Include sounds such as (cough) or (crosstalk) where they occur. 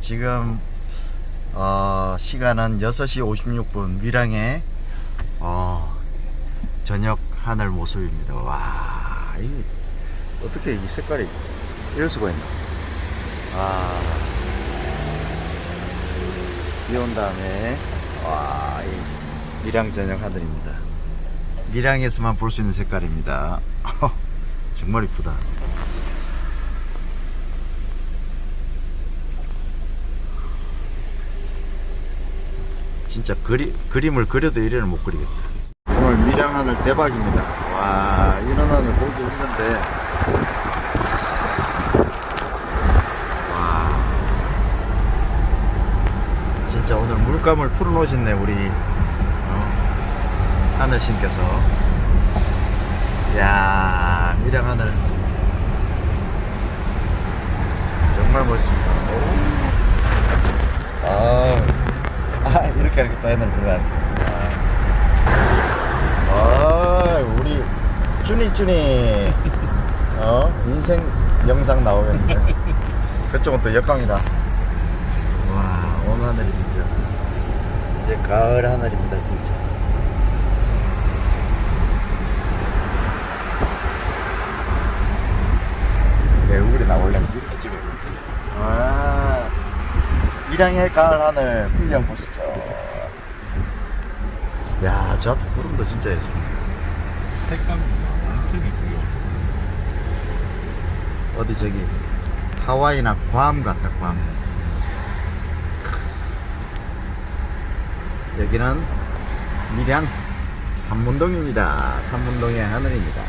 지금 어, 시간은 6시 56분 밀양의 어, 저녁 하늘 모습입니다. 와, 이 어떻게 이 색깔이 이럴 수가 있나? 아, 비온 다음에 와, 이 밀양 저녁 하늘입니다. 밀양에서만 볼 수 있는 색깔입니다. (laughs) 정말 이쁘다. 진짜 그리, 그림을 그려도 이래는 못 그리겠다. 오늘 밀양 하늘 대박입니다. 와, 이런 하늘 보기 힘든데. 와. 진짜 오늘 물감을 풀어놓으셨네, 우리. 어, 하늘신께서. 야 밀양 하늘. 정말 멋있습니다. 오. 아. 아 이렇게 또 하늘 불안. 아 우리 쭈니 쭈니 어 인생 영상 나오겠네. 그쪽은 또 역광이다. 와 오늘 하늘이 진짜 이제 가을 하늘입니다 진짜. 내 얼굴이 나오려면 이렇게 찍어야 돼. 아. 밀양의 가을 하늘 풍경 보시죠. 야, 저 앞에 구름도 진짜 예술. 색감이 엄청 예쁘요. 어디 저기 하와이나 괌 같다, 괌. 여기는 밀양 삼문동입니다. 삼문동의 하늘입니다.